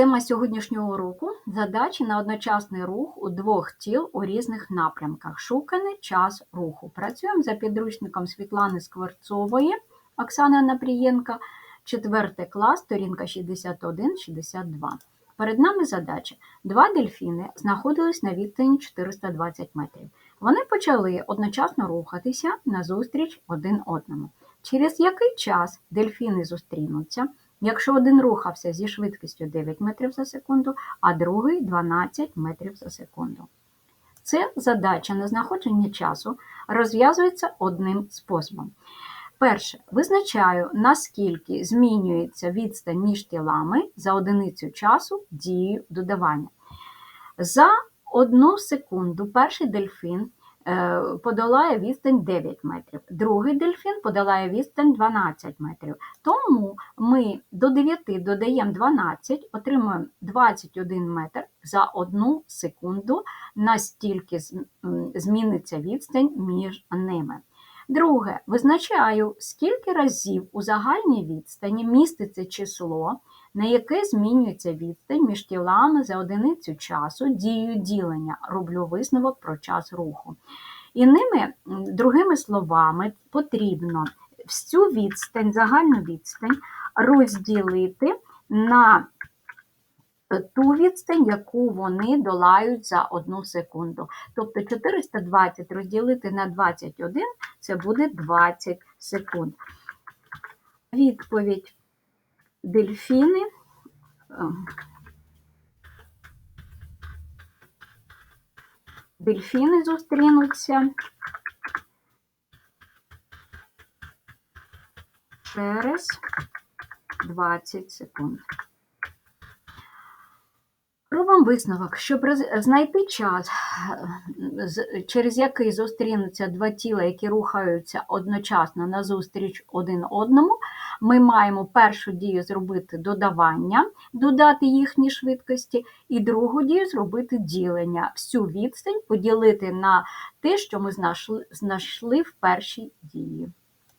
Тема сьогоднішнього уроку задачі на одночасний рух у двох тіл у різних напрямках. Шуканий час руху. Працюємо за підручником Світлани Скворцової, Оксани Напрієнка, 4 клас, сторінка 61-62. Перед нами задача. Два дельфіни знаходились на відстані 420 метрів. Вони почали одночасно рухатися назустріч один одному. Через який час дельфіни зустрінуться? Якщо один рухався зі швидкістю 9 метрів за секунду, а другий 12 метрів за секунду. Це задача на знаходження часу розв'язується одним способом. Перше, визначаю, наскільки змінюється відстань між тілами за одиницю часу дією додавання. За одну секунду перший дельфін подолає відстань 9 метрів, другий дельфін подолає відстань 12 метрів. Тому ми до 9 додаємо 12, отримуємо 21 метр за одну секунду, настільки зміниться відстань між ними. Друге, визначаю, скільки разів у загальній відстані міститься число, на яке змінюється відстань між тілами за одиницю часу дією ділення. Роблю висновок про час руху. І ними, другими словами, потрібно всю відстань, загальну відстань розділити на ту відстань, яку вони долають за одну секунду. Тобто 420 розділити на 21 це буде 20 секунд. Відповідь дельфіни. Дельфіни зустрінуться через 20 секунд. Робимо висновок, щоб знайти час, через який зустрінуться два тіла, які рухаються одночасно назустріч один одному, ми маємо першу дію зробити додавання, додати їхні швидкості, і другу дію зробити ділення. Всю відстань поділити на те, що ми знайшли в першій дії.